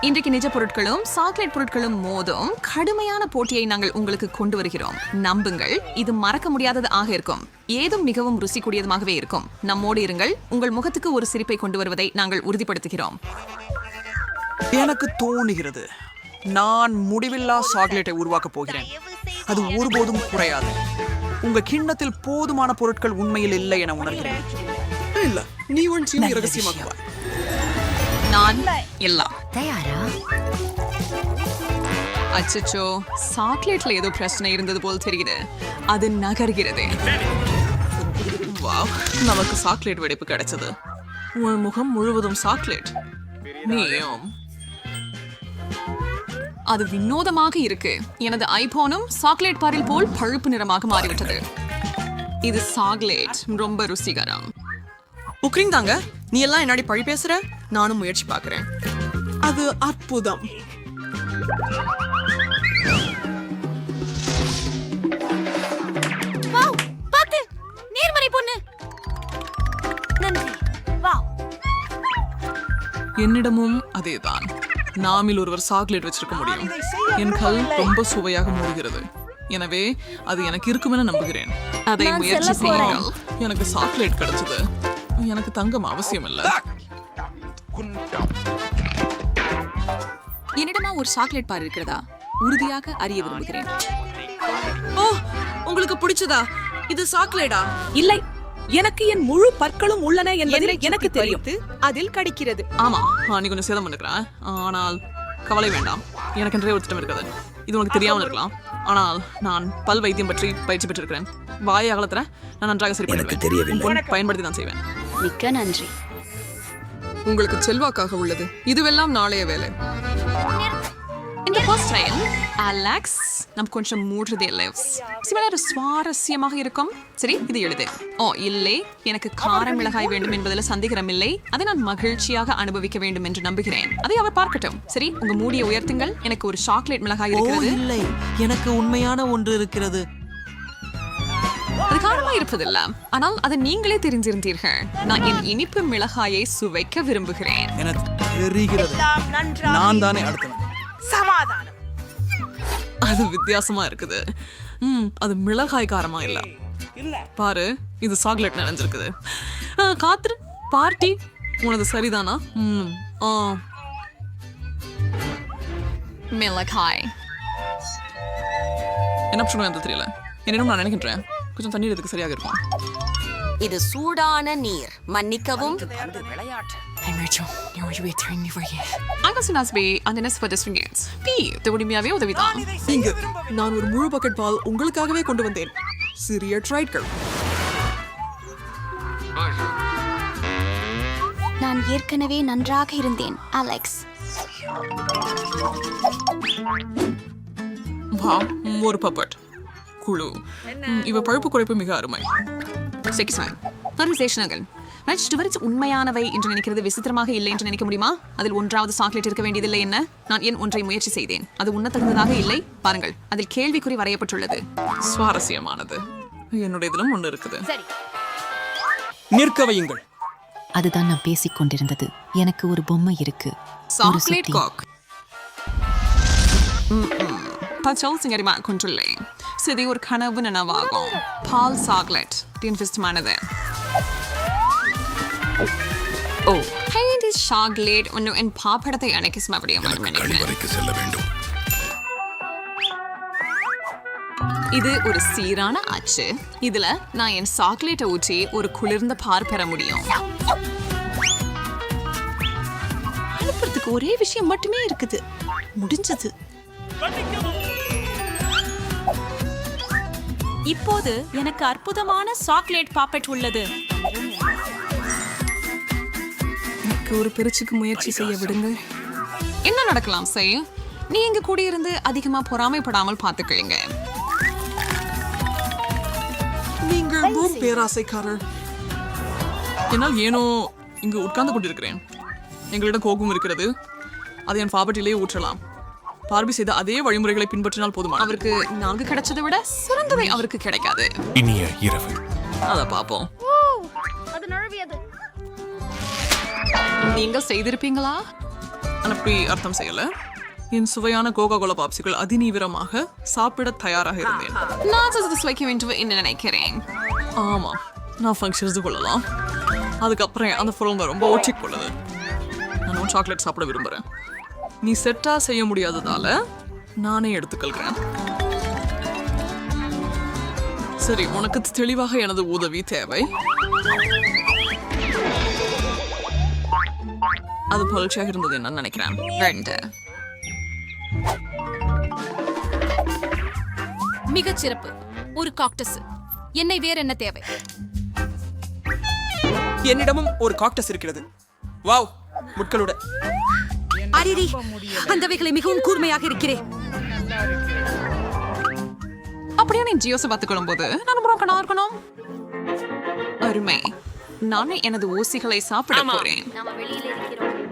இன்றைக்கு நிஜ பொருட்களும் சாக்லேட் பொருட்களும் மோதும் கடுமையான போட்டியை நாங்கள் உங்களுக்கு கொண்டு வருகிறோம். நம்புங்கள் இது மறக்க முடியாதது ஆக இருக்கும். ஏதும் மிகவும் ருசி கூடியதுமாகவே இருக்கும். நம்மோடு இருங்கள் உங்கள் முகத்துக்கு ஒரு சிரிப்பை கொண்டு வருவதை நாங்கள் உறுதிப்படுத்துகிறோம். எனக்கு தோணுகிறது நான் முடிவில்லா சாக்லேட்டை உருவாக்கப் போகிறேன். அது ஒருபோதும் குறையாது. உங்க கிண்ணத்தில் போதுமான பொருட்கள் உண்மையில் இல்லை என உணர்கிறேன். இல்ல நீ ஒன் சீனி ரகசியமாக்குவாய் நான் எல்லாம். தயாரா? அச்சச்சோ சாக்லேட்ல ஏதோ பிரச்சனை இருந்தது போல் தெரியுது. அது நகர்கிறது. வாவ் நமக்கு சாக்லேட் வெடிப்பு கிடைச்சது. உன் முகம் முழுவதும் சாக்லேட். நீயும். அது வினோதமாக இருக்கு. எனது ஐபோனும் சாக்லேட் பாரில் போல் பழுப்பு நிறமாக மாறிவிட்டது. இது சாக்லேட். ரொம்ப ருசிகரம். உக்ரிங் தாங்க நீ எல்லாம் என்னாடி பழி பேசுற? நானும் முயற்சி பார்க்கறேன். அது அற்புதம். பாத்து நேர்மறை பொண்ணு. நன்றி. வாவ். என்னிடமும் அதேதான். நாமில் ஒருவர் சாக்லேட் வச்சிருக்க முடியும். என் கல் ரொம்ப சுவையாக மூடுகிறது. எனவே அது எனக்கு இருக்குமென நம்புகிறேன். அதை முயற்சி. செய்யுங்கள். எனக்கு சாக்லேட் கிடைச்சது. எனக்கு தங்கம் அவசியம் இல்ல என்னிடமா ஒரு சாக்லேட் பார் இருக்கிறதா? உறுதியாக அறிய விரும்புகிறேன். ஓ உங்களுக்கு பிடிச்சதா? இது சாக்லேடா இல்லை எனக்கு என் முழு பற்களும் உள்ளன என்பது எனக்கு தெரியும். அதில் கடிக்கிறது. ஆமா. நீ கொஞ்சம் சேதம் பண்ணுக்கிறேன் ஆனால் கவலை வேண்டாம். எனக்கு என்றே ஒரு திட்டம் இருக்குது இது உனக்கு தெரியாமல் இருக்கலாம். ஆனால் நான் பல் வைத்தியம் பற்றி பயிற்சி பெற்றிருக்கிறேன். வாயை அகலத்துல நான் நன்றாக சரி பண்ணுவேன் உன் பொன் பயன்படுத்தி நான் செய்வேன். மிக்க நன்றி. உங்களுக்கு செல்வாக்காக உள்ளது. இதுவெல்லாம் நாளைய வேலை. ஃபர்ஸ்ட் டைம் அலெக்ஸ் நம்ம கொஞ்சம் மூடுறதே லிவ்ஸ் சிவனார் சுவாரஸ்யமாக இருக்கும் சரி இது எழுது ஓ இல்லை எனக்கு கார மிளகாய் வேண்டும் என்பதில் சந்தேகம் இல்லை அதை நான் மகிழ்ச்சியாக அனுபவிக்க வேண்டும் என்று நம்புகிறேன் அதை அவர் பார்க்கட்டும் சரி உங்க மூடியை உயர்த்துங்கள் எனக்கு ஒரு சாக்லேட் மிளகாய் இருக்கிறது இல்லை எனக்கு உண்மையான ஒன்று இருக்கிறது அது காரமா இருப்பதில்ல ஆனால் அதை நீங்களே தெரிஞ்சிருந்தீர்கள் நான் என் இனிப்பு மிளகாயை சுவைக்க விரும்புகிறேன் எனக்கு தெரிகிறது நான் தானே அடுத்தவன் சமாதானம். அது வித்தியாசமா இருக்குது. ம் அது மிளகாய் காரமா இல்ல. பாரு இது சாக்லேட் நினைஞ்சிருக்குது. ஆ, காத்துரு பார்ட்டி. உனது சரிதானா? ம் ஆ. மிளகாய். என்ன பண்ணுவேன் அந்த தெரியல. என்னிடம் நான் நினைக்கின்றேன். கொஞ்சம் தண்ணீர் இதுக்கு சரியாக இருக்கும். இது சூடான நீர். மன்னிக்கவும். அகசுனாஸ்பே அந்த நெஸ் ஃபார் டிஸ்ட்ரிங்கேட்ஸ் பி இது உரிமையாவே உதவிதான் இங்கு நான் ஒரு முழு பக்கெட் பால் உங்களுக்காகவே கொண்டு வந்தேன். சிறிய ட்ரைட்கள் நான் ஏற்கனவே நன்றாக இருந்தேன் அலெக்ஸ் வா ஒரு பப்பட் குழு. இவ பழுப்பு குறைப்பு மிக அருமை. செக்கிசாய் பரிசேஷனங்கள் வெஜிடபிள்ஸ் உண்மையானவை என்று நினைக்கிறது விசித்திரமாக இல்லை என்று நினைக்க முடியுமா? அதில் ஒன்றாவது சாக்லேட் இருக்க வேண்டியதில்லை என்ன? நான் என் ஒன்றை முயற்சி செய்தேன்? அது உண்ணத்தகுந்ததாக இல்லை? பாருங்கள் அதில் கேள்விக்குறி வரையப்பட்டுள்ளது. சுவாரஸ்யமானது. என்னுடைய இதிலும் ஒன்று இருக்குது. நிற்க வையுங்கள். அதுதான் நான் பேசிக் கொண்டிருந்தது. எனக்கு ஒரு பொம்மை இருக்கு. சாக்லேட். காக். பச்சல் சிங்கரிமா கொண்டுள்ளேன். சிதி ஒரு கனவு நனவாகும். பால் சாக்லேட். இன்வெஸ்ட்மானது ஓ. ஹைடி சாக்லேட் ஒன்று என் பாப்படத்தை அணைக்க மறுபடியும் நினைக்கிறேன் இது ஒரு சீரான அச்சு இதுல நான் என் சாக்லேட்டை ஊற்றி ஒரு குளிர்ந்த பார் பெற முடியும். அனுப்புறதுக்கு ஒரே விஷயம் மட்டுமே இருக்குது. முடிஞ்சது. இப்போது எனக்கு அற்புதமான சாக்லேட் பாப்பெட் உள்ளது. எனக்கு ஒரு பெருச்சுக்கு முயற்சி செய்ய விடுங்கள். என்ன நடக்கலாம் செய்ய நீ இங்க கூடியிருந்து அதிகமா பொறாமைப்படாமல் பார்த்துக்கொள்ளுங்க. நீங்கள் பூம் பேராசைக்காரர். என்னால் ஏனோ இங்கு உட்கார்ந்து கொண்டிருக்கிறேன். எங்களிடம் கோபம் இருக்கிறது. அதை என் பாபட்டிலேயே ஊற்றலாம். பார்வை செய்த அதே வழிமுறைகளை பின்பற்றினால் போதுமான அவருக்கு நான்கு கிடைச்சதை விட சிறந்தவை அவருக்கு கிடைக்காது. இனிய இரவு. அத பாப்போம். அது நழுவியது. நீங்கள் செய்திருப்பீங்களா? அப்படி அர்த்தம் செய்யல. என் சுவையான கோகா கோலா பாப்சிகள் அதிநீவிரமாக சாப்பிட தயாராக இருந்தேன். நான் அது சுவைக்க வேண்டும் என்று நினைக்கிறேன். ஆமா நான் ஃபங்க்ஷன்ஸ் கொள்ளலாம். அதுக்கப்புறம் அந்த பொருள் ரொம்ப ஒட்டிக்கொள்ளுது. நானும் சாக்லேட் சாப்பிட விரும்புகிறேன் நீ செட்டா செய்ய முடியாததால நானே எடுத்துக்கொள்கிறேன் சரி உனக்கு தெளிவாக எனது உதவி தேவை. அது புகழ்ச்சியாக இருந்தது என்னன்னு நினைக்கிறேன். ரெண்டு. மிகச் சிறப்பு. ஒரு காக்டஸ் என்னை வேற என்ன தேவை? என்னிடமும் ஒரு காக்டஸ் இருக்கிறது. வாவ் முட்களோட அரிரி அந்தவைகளை மிகவும் கூர்மையாக இருக்கிறேன். அப்படியே நீ ஜியோஸை பார்த்துக்கொள்ளும் போது நான் புறம் இருக்கணும். அருமை. நானே எனது ஊசிகளை சாப்பிட போறேன்.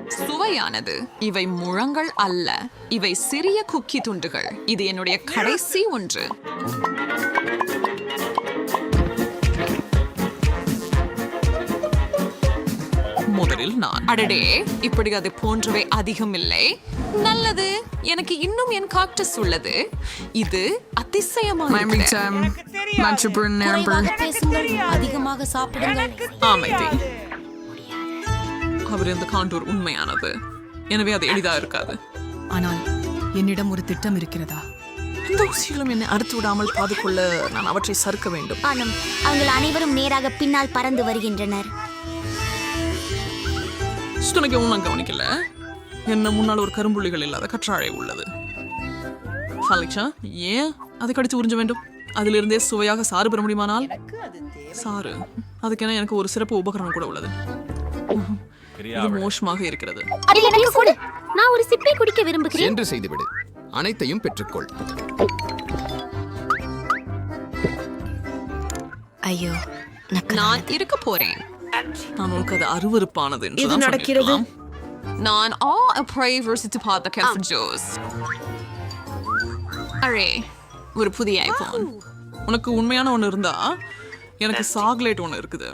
சுவையானது. இவை முழங்கள் அல்ல. இவை சிறிய குக்கி துண்டுகள். இது என்னுடைய கடைசி ஒன்று. முதலில் நான். அடடே! இப்படி அது போன்றவை அதிகம் இல்லை. நல்லது. எனக்கு இன்னும் என் காக்டஸ் உள்ளது. இது பேசுங்கள் அதிகமாக சாப்பிடுங்கள் அமைதி அவர் இந்த காண்டூர் உண்மையானது. எனவே அது எளிதா இருக்காது. ஆனால் என்னிடம் ஒரு திட்டம் இருக்கிறதா? இந்த ஊசிகளும் என்னை அறுத்து விடாமல் பாதுகொள்ள நான் அவற்றை சறுக்க வேண்டும். ஆனம் அவங்கள் அனைவரும் நேராக பின்னால் பறந்து வருகின்றனர். சுத்தனைக்கு ஒன்றும் கவனிக்கல? என்ன முன்னால் ஒரு கரும்புள்ளிகள் இல்லாத கற்றாழை உள்ளது. சாலிக்ஷா ஏன் அதை கடித்து உறிஞ்ச வேண்டும்? அதிலிருந்தே சுவையாக சாறு பெற முடியுமானால்? சாறு. அதுக்கென எனக்கு ஒரு சிறப்பு உபகரணம் கூட உள்ளது. இது மோசமாக இருக்கிறது. அதில் எனக்கு கொடு. நான் ஒரு சிப்பை குடிக்க விரும்புகிறேன். என்று செய்துவிடு. அனைத்தையும் பெற்றுக்கொள். ஐயோ நான் இருக்க போறேன். நான் உனக்கு அது அருவருப்பானது என்று இது தான் நடக்கிறது? சொல்லியிருக்கலாம். நான் ஆ அப்ரை யோசித்து பார்த்த கெல்ஃபன் ஜோஸ் அரே ஒரு புதிய ஐபோன் உனக்கு உண்மையான ஒன்று இருந்தா எனக்கு சாக்லேட் ஒன்று இருக்குது.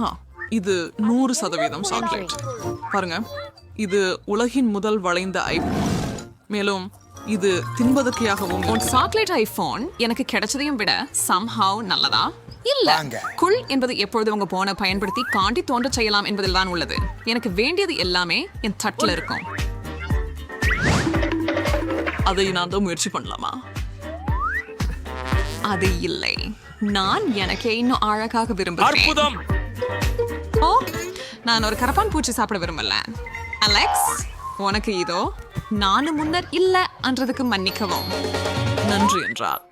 ஹா இது நூறு சதவீதம் சாக்லேட் பாருங்க. இது உலகின் முதல் வளைந்த ஐபோன் மேலும் இது தின்பதற்கையாகவும் உன் சாக்லேட் ஐபோன் எனக்கு கிடைச்சதையும் விட சம்ஹாவ் நல்லதா? இல்ல. குள் என்பது எப்பொழுது உங்க போனை பயன்படுத்தி காண்டி தோன்ற செய்யலாம் என்பதில் தான் உள்ளது. எனக்கு வேண்டியது எல்லாமே என் தட்டுல இருக்கும். அதை நான் தான் முயற்சி பண்ணலாமா? அது இல்லை. நான் எனக்கே இன்னும் அழகாக விரும்புகிறேன். அற்புதம்! ஓ நான் ஒரு கரப்பான் பூச்சி சாப்பிட விரும்பல. அலெக்ஸ் உனக்கு இதோ நானும் முன்னர் இல்ல என்றதுக்கு மன்னிக்கவும். நன்றி என்றார்.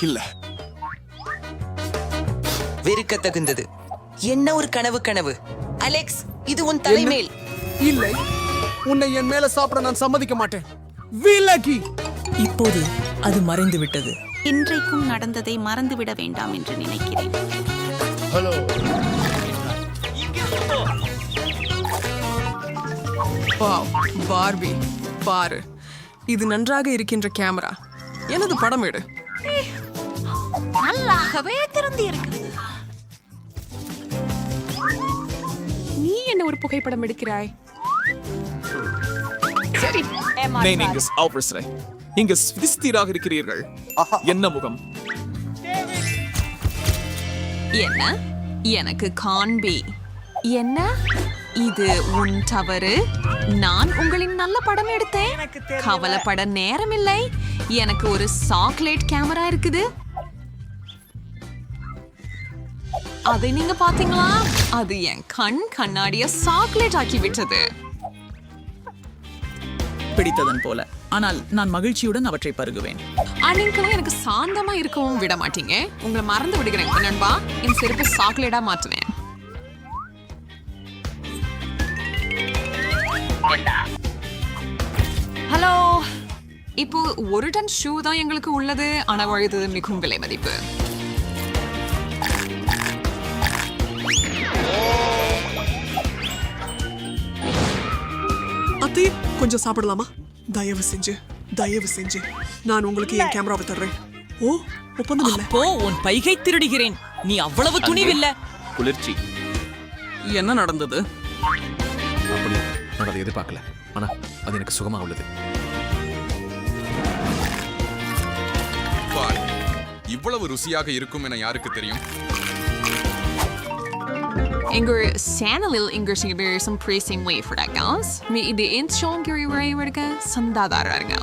இல்ல. வெறுக்க தகுந்தது என்ன ஒரு கனவு கனவு? அலெக்ஸ் இது உன் தலைமேல். இல்லை. உன்னை என் மேல சாப்பிட நான் சம்மதிக்க மாட்டேன். விலகி. இப்போது அது மறைந்து விட்டது இன்றைக்கும் நடந்ததை மறந்துவிட வேண்டாம் என்று நினைக்கிறேன். வாவ் பார்பி பாரு. இது நன்றாக இருக்கின்ற கேமரா. எனது படம் எடு. நல்லாகவே திறந்து இருக்கிறது நீ என்ன ஒரு புகைப்படம் எடுக்கிறாய்? நீங்க அவசரை இங்க விஸ்தீராக இருக்கிறீர்கள். என்ன முகம்? என்ன? எனக்கு காண்பி என்ன? இது உன் தவறு. நான் உங்களின் நல்ல படம் எடுத்தேன். கவலைப்பட நேரமில்லை. எனக்கு ஒரு சாக்லேட் கேமரா இருக்குது. அதை நீங்க பாத்தீங்களா அது என் கண் கண்ணாடிய சாக்லேட் ஆக்கி விட்டது. பிடித்ததன் போல. ஆனால் நான் மகிழ்ச்சியுடன் அவற்றை பருகுவேன். நீங்களும் எனக்கு சாந்தமா இருக்கவும் விட மாட்டீங்க. உங்களை மறந்து விடுகிறேன் நண்பா. என் செருப்பு சாக்லேட்டா மாற்றுவேன் ஹலோ. இப்போ ஒரு டன் ஷூ தான் எங்களுக்கு உள்ளது. ஆனால் வழுது மிகவும் விலை மதிப்பு. கொஞ்சம் சாப்பிடலாமா? தயவு செஞ்சு தயவு செஞ்சு. நான் உங்களுக்கு என் கேமராவை தர்றேன். ஓ ஒப்பந்தம் இல்ல. அப்போ உன் பைகை திருடுகிறேன். நீ அவ்வளவு துணிவில்ல. குளிர்ச்சி. என்ன நடந்தது? நான் அதை எதிர்பார்க்கல. ஆனா அது எனக்கு சுகமா உள்ளது. இவ்வளவு ருசியாக இருக்கும் என யாருக்கு தெரியும்? Inger little Inger'sin gibi some praising way for that guys. Ve idein çoğun görevi sandadararga.